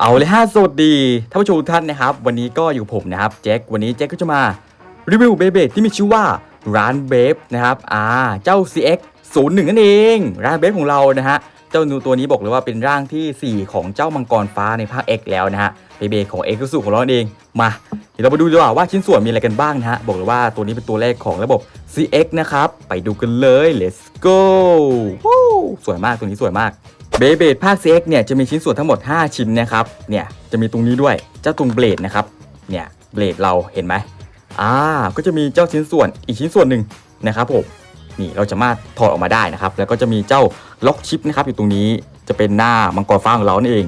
เอาเลยฮะสวัสดีท่านผู้ชมทุกท่านนะครับ วันนี้ก็อยู่ผมนะครับแจ็ควันนี้แจ็คก็จะมารีวิวเบเบที่มีชื่อว่าร้านเบฟนะครับอ่าเจ้า CX 0 1นั่นเอง ร้านเบฟของเรานะฮะเจ้านูตัวนี้บอกเลยว่าเป็นร่างทีสี่4 ของเจ้ามังกรฟ้าในภาค X แล้วนะฮะเบเบของ X สุของเราเองมาเดี๋ยวเรามาดูดีกว่าว่าชิ้นส่วนมีอะไรกันบ้างนะฮะบอกเลยว่าตัวนี้เป็นตัวแรกของระบบ CX นะครับไปดูกันเลย let's go สวยมากตัวนี้สวยมาก เบเบดภาค CX เนี่ยจะมีชิ้นส่วนทั้งหมด 5 ชิ้นนะครับ เนี่ยจะมีตรงนี้ด้วย เจ้าตรงเบลดนะครับ เนี่ยเบลดเราเห็นไหมอ่า ก็จะมีเจ้าชิ้นส่วนอีกชิ้นส่วนหนึ่งนะครับผม นี่เราจะมาถอดออกมาได้นะครับ แล้วก็จะมีเจ้าล็อกชิปนะครับอยู่ตรงนี้ จะเป็นหน้ามังกรฟ้าของเรานั่นเอง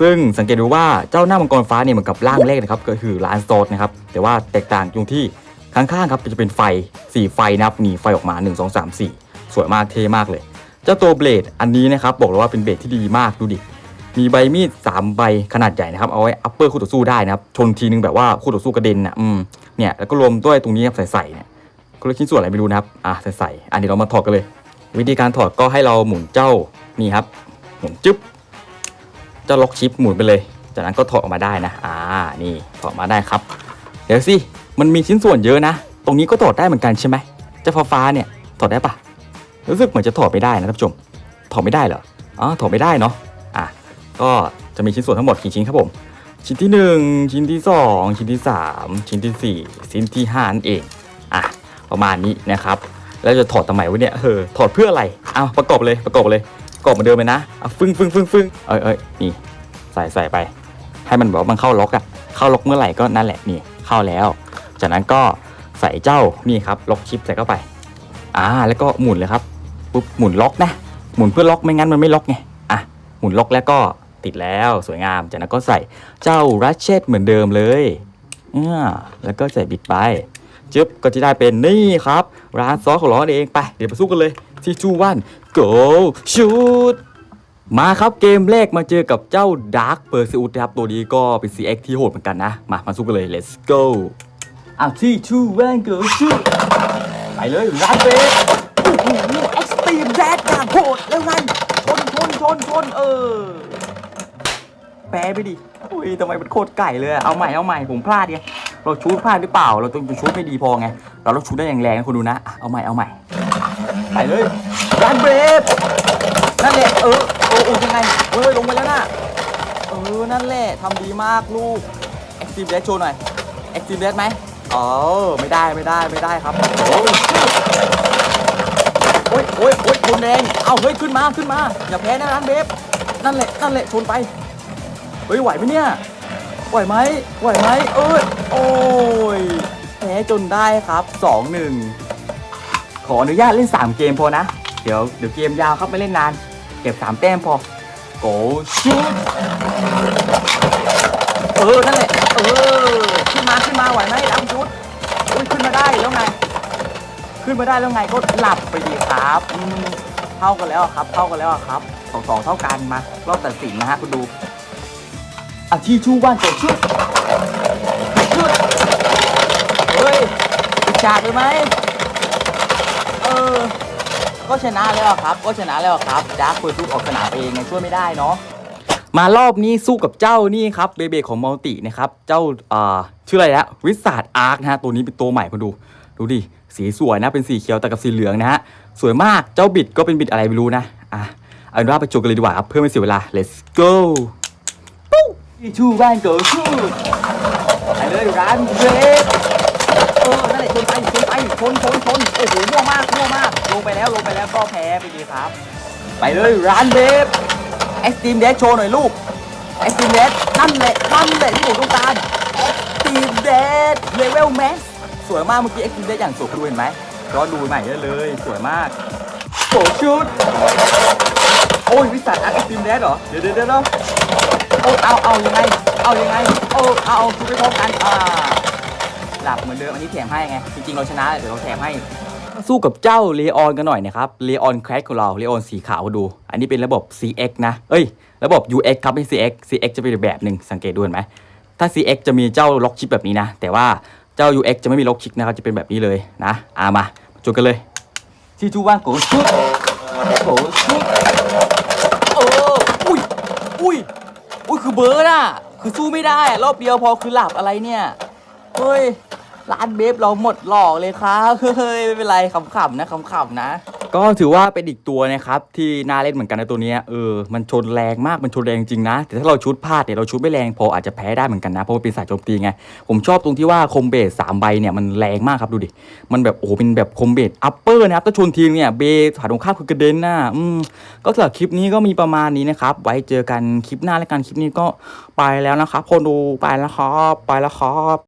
ซึ่งสังเกตดูว่าเจ้าหน้ามังกรฟ้าเนี่ยเหมือนกับร่างแรกนะครับ ก็คือลานโซดนะครับ แต่ว่าแตกต่างตรงที่ข้างๆครับจะเป็นไฟ 4 ไฟนะครับนี่ไฟออกมา 1 2 3 4 สวยมากเท่มากเลย เจ้าตัวเบลดอันนี้นะครับบอกเลยว่าเป็นเบลดที่ดีมากดูดิมีใบมีด3ใบขนาดใหญ่นะครับเอาไว้อัปเปอร์คู่ต่อสู้ได้นะครับชนทีนึงแบบว่าคู่ต่อสู้กระเด็นนะอืมเนี่ยแล้วก็รวมด้วยตรงนี้ครับใส่ๆเนี่ยก็เลยชิ้นส่วนอะไรไม่รู้นะครับอะใส่ๆอันนี้เรามาถอดกันเลย วิธีการถอดก็ให้เราหมุนเจ้านี่ครับ หมุนจึ๊บเจ้าล็อกชิปหมุนไปเลย จากนั้นก็ถอดออกมาได้นะอ่านี่ถอดมาได้ครับ เดี๋ยวสิมันมีชิ้นส่วนเยอะนะ ตรงนี้ก็ถอดได้เหมือนกันใช่ไหมเจ้าฟ้าเนี่ยถอดได้ปะ รู้สึกเหมือนจะถอดไม่ได้นะท่านผู้ชม ถอดไม่ได้เหรอ อ๋อ ถอดไม่ได้เนาะ อะ ก็จะมีชิ้นส่วนทั้งหมดกี่ชิ้นครับผม ชิ้นที่ 1 ชิ้นที่ 2 ชิ้นที่ 3 ชิ้นทีสี่4 ชิ้นที่5นั่นเอง อะ ประมาณนี้นะครับ แล้วจะถอดทำไมวะเนี่ยเออถอดเพื่ออะไรอ้าวประกอบเลย ประกอบเลย ประกอบเหมือนเดิมเลยนะอะฟึ่งฟึ่งฟึ่งฟึ่งเอ้ยเอ้ยนี่ ใส่ใส่ไป ให้มันแบบมันเข้าล็อกอะเข้าล็อกเมื่อไหร่ก็นั่นแหละ นี่ เข้าแล้ว จากนั้นก็ใส่เจ้า นี่ครับ ล็อกชิปใส่เข้าไป อ่า แล้วก็หมุนเลยครับ ปุ๊บหมุนล็อกนะ หมุนเพื่อล็อกไม่งั้นมันไม่ล็อกไง อะ หมุนล็อกแล้วก็ติดแล้วสวยงาม จากนั้นก็ใส่เจ้ารัชเชตเหมือนเดิมเลยเนี่ยแล้วก็ใส่บิดไปจึ๊บก็จะได้เป็นนี่ครับ ร้านซอสของเราเองไป เดี๋ยวไปสู้กันเลยที่ชูวัน go shoot มาครับเกมแรกมาเจอกับเจ้า Dark p e r s e u s นะครับ ตัวนี้ก็เป็น CX ที่โหดเหมือนกันนะ มา มาสู้กันเลย let's go อะที่ชูวัน go shoot ไปเลยรันเบ แล้วไงชนชนชนชนเออแปรไปดิอุ้ยทำไมมันโคตรไก่เลย เอาใหม่เอาใหม่ผมพลาดไงเราชูดพลาดหรือเปล่า เราต้องชูดไม่ดีพอไง เราต้องชูดได้อย่างแรงนะคุณดูนะ เอาใหม่เอาใหม่ ไปเลยรันเบสนั่นแหละเออโอ้โอ้ยังไงเฮ้ยลงไปแล้วนะเออ นั่นแหละทำดีมากลูกเอ็กซ์ตรีมแรดโชว์หน่อยเอ็กซ์ตรีมแรดไหมเออไม่ได้ไม่ได้ไม่ได้ครับโอ้ โอ้ยโอ้ยโอ้ยชนแรงเอาเฮ้ยขึ้นมาขึ้นมา อย่าแพ้นะร้านเบฟนั่นแหละนั่นแหละชนไปเฮ้ยไหวไหมเนี่ยไหวไหมไหวไหมเอ้ยโอ้ยแพ้จนได้ครับ2 1ขออนุญาตเล่น3เกมพอนะ เดี๋ยวเดี๋ยวเกมยาวครับไม่เล่นนาน เก็บ3แต้มพอโกชุดเออนั่นแหละเออขึ้นมาขึ้นมาไหวไหมดำชุดอุ้ยขึ้นมาได้แล้วไงขึ้นมาได้แล้วไงก็หลับไปดี ครับอืมเท่ากันแล้วอะครับ เท่ากันแล้วอะครับสองสองเท่ากันมารอบตัดสินนะฮะคุณดูอาที่ชูว่านเกิดชุดชุดเฮ้ยอีกฉากเลยไหมเออ ก็ชนะแล้วอะครับ ก็ชนะแล้วอะครับดาร์คเปิดทุกออกสนามเองไงช่วยไม่ได้เนาะ มารอบนี้สู้กับเจ้านี่ครับเบเบของมัลตินะครับ เจ้าอ่าชื่ออะไรนะวิสาดอาร์คนะฮะตัวนี้เป็นตัวใหม่คุณดู ดูดิสีสวยนะเป็นสีเขียวแต่กับสีเหลืองนะฮะ สวยมากเจ้าบิดก็เป็นบิดอะไรไม่รู้นะอะเอาเป็นว่าไปจบกันเลยดีกว่าครับเพื่อไม่เสียเวลา let's go ปุ๊บชูแวนเกิร์ชูไปเลยร้านเบรกเออนั่นแหละชนไปชนไปชนชนชนโอ้โหมั่วมากมั่วมาก ลงไปแล้วลงไปแล้วก็แพ้ไปดีครับ ไปเลยร้านเบรกเอ็กซ์ตรีมเดชโชว์หน่อยลูกเอ็กซ์ตรีมเดชนั่นแหละนั่นแหละที่ผมต้องการเอ็กซ์ตรีมเดชเลเวลแมสสวยมากเมื่อกี้เอ็กซ์ตรีมเดชอย่างสวยคุณเห็นไหม รอดูใหม่ได้เลย สวยมากโกชุด โอ้ยวิสัทอักเอ็กซ์ตรีมเดชเหรอ เดี๋ยวเดี๋ยวเดี๋ยวโอ้เอาเอายังไง เอายังไง โอ้เอาเอาคือไปพร้อมกันอ่าหลับเหมือนเดิมอันนี้แถมให้ไง จริงๆเราชนะเดี๋ยวเราแถมให้สู้กับเจ้าเลออนกันหน่อยนะครับเลออนแครของเราเลออนสีขาวดู อันนี้เป็นระบบ CX นะ เอ้ย ระบบ UX ครับไม่ CX CX จะเป็นแบบหนึ่งสังเกตดูเห็นไหม ถ้า CX จะมีเจ้าล็อกชิปแบบนี้นะ แต่ว่าเจ้า UX จะไม่มีล็อกชิปนะครับ จะเป็นแบบนี้เลยนะอามา จุดกันเลยที่จูว่างโกชุดโกชุดเอออุ้ยอุ้ยอุ้ยคือเบิร์ดอะคือสู้ไม่ได้อะรอบเดียวพอคือหลับอะไรเนี่ยเฮ้ยร้านเบฟเราหมดหลอกเลยครับเฮ้ยไม่เป็นไรขำๆนะขำๆนะ ก็ถือว่าเป็นอีกตัวนะครับที่น่าเล่นเหมือนกันในตัวนี้เออมันชนแรงมากมันชนแรงจริงนะ แต่ถ้าเราชุดพลาดเนี่ยเราชุดไม่แรงพออาจจะแพ้ได้เหมือนกันนะเพราะมันเป็นสายโจมตีไงผมชอบตรงที่ว่าคอมเบสสามใบเนี่ยมันแรงมากครับดูดิมันแบบโอ้เป็นแบบคอมเบสอัปเปอร์นะครับถ้าชนทีเนี่ยเบสผ่าตรงข้ามคือกระเด็นน่ะอืมก็สำหรับคลิปนี้ก็มีประมาณนี้นะครับไว้เจอกันคลิปหน้าแล้วกันคลิปนี้ก็ไปแล้วนะครับคนดูไปแล้วครับไปแล้วครับ